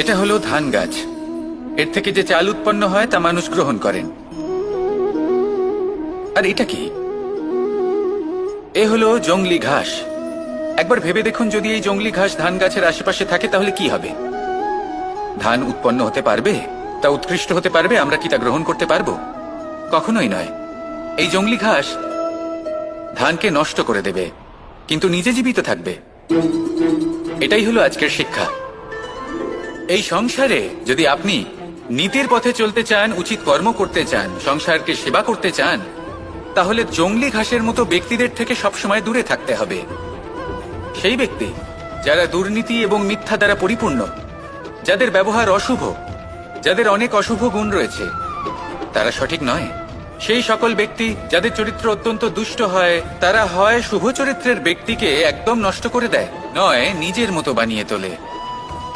এটা হলো ধান গাছ। এর থেকে যে চাল উৎপন্ন হয়, তা মানুষ গ্রহণ করেন। আর এটা কি? এ হলো জংলি ঘাস। একবার ভেবে দেখুন, যদি এই জংলি ঘাস ধান গাছের আশেপাশে থাকে, তাহলে কি হবে? ধান উৎপন্ন হতে পারবে? তা উৎকৃষ্ট হতে পারবে? আমরা কি তা গ্রহণ করতে পারব? কখনোই নয়। এই জংলি ঘাস ধানকে নষ্ট করে দেবে, কিন্তু নিজে জীবিত থাকবে। এটাই হলো আজকের শিক্ষা। এই সংসারে যদি আপনি নীতির পথে চলতে চান, উচিত কর্ম করতে চান, সংসারকে সেবা করতে চান, তাহলে জংলি ঘাসের মতো ব্যক্তিদের থেকে সবসময় দূরে থাকতে হবে। সেই ব্যক্তি যারা দুর্নীতি এবং মিথ্যা দ্বারা পরিপূর্ণ, যাদের ব্যবহার অশুভ, যাদের অনেক অশুভ গুণ রয়েছে, তারা সঠিক নয়। সেই সকল ব্যক্তি যাদের চরিত্র অত্যন্ত দুষ্ট হয়, তারা হয় শুভ চরিত্রের ব্যক্তিকে একদম নষ্ট করে দেয়, নয় নিজের মতো বানিয়ে তোলে।